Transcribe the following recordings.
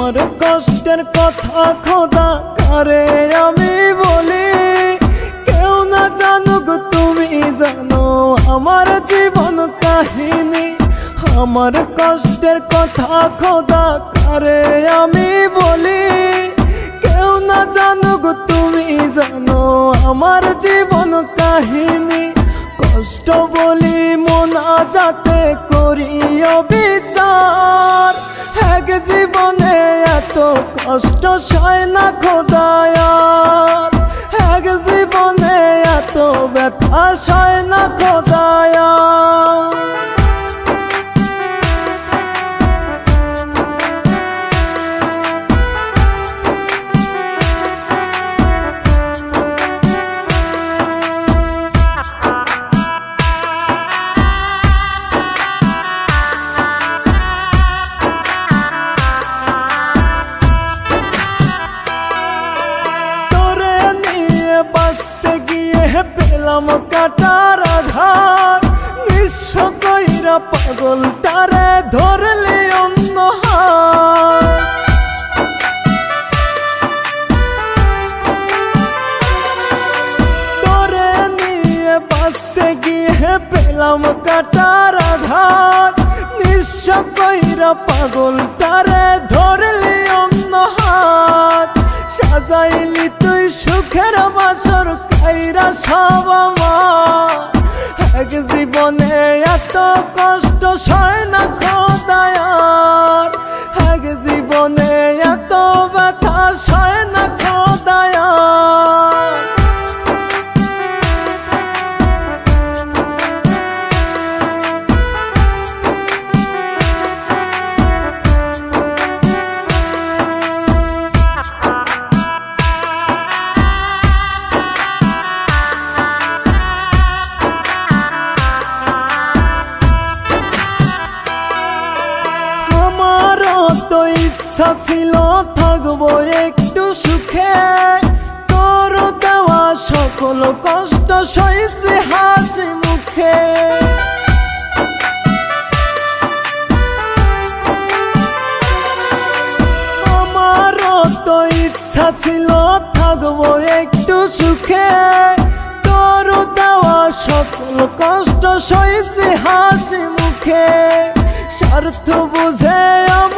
আমার কষ্টের কথা খোদা কারে আমি বলি? জানুক তুমি জানো আমার জীবন কাহিনী। আমার কষ্টের কথা খোদা কারে আমি বলি। কেউ না জানুক তুমি জানো আমার জীবন কাহিনী। কষ্ট বলি মোনা যাতে করিও বিচার। এক জীবনে এত কষ্ট সয় না খোদায়ার। সয় না খোদায়ার পেলাম কাটার আঘাত। নিঃস্ব কইরা পাগলটারে ধরলি অন্য হাত। সাজাইলি তুই সুখের বাসর, কাইরা সব এক জীবনে এত কষ্ট সয় না খোদায়ার। এক জীবনে ইচ্ছা ছিল থাকব একটু সুখে। তোর দেওয়া সকল কষ্ট সইছে হাসি মুখে। ইচ্ছা ছিল থাকব একটু সুখে। তোর দেওয়া সকল কষ্ট সইছে হাসি মুখে। স্বার্থ বুঝে আমার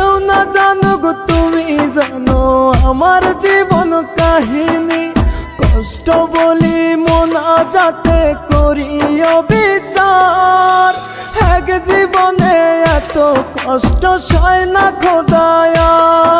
কেউ না জানুক তুমি জানো আমার জীবন কাহিনী। কষ্ট বলি মোনা যাতে করিও বিচার এক জীবনে এত কষ্ট সয় না খোদায়ার।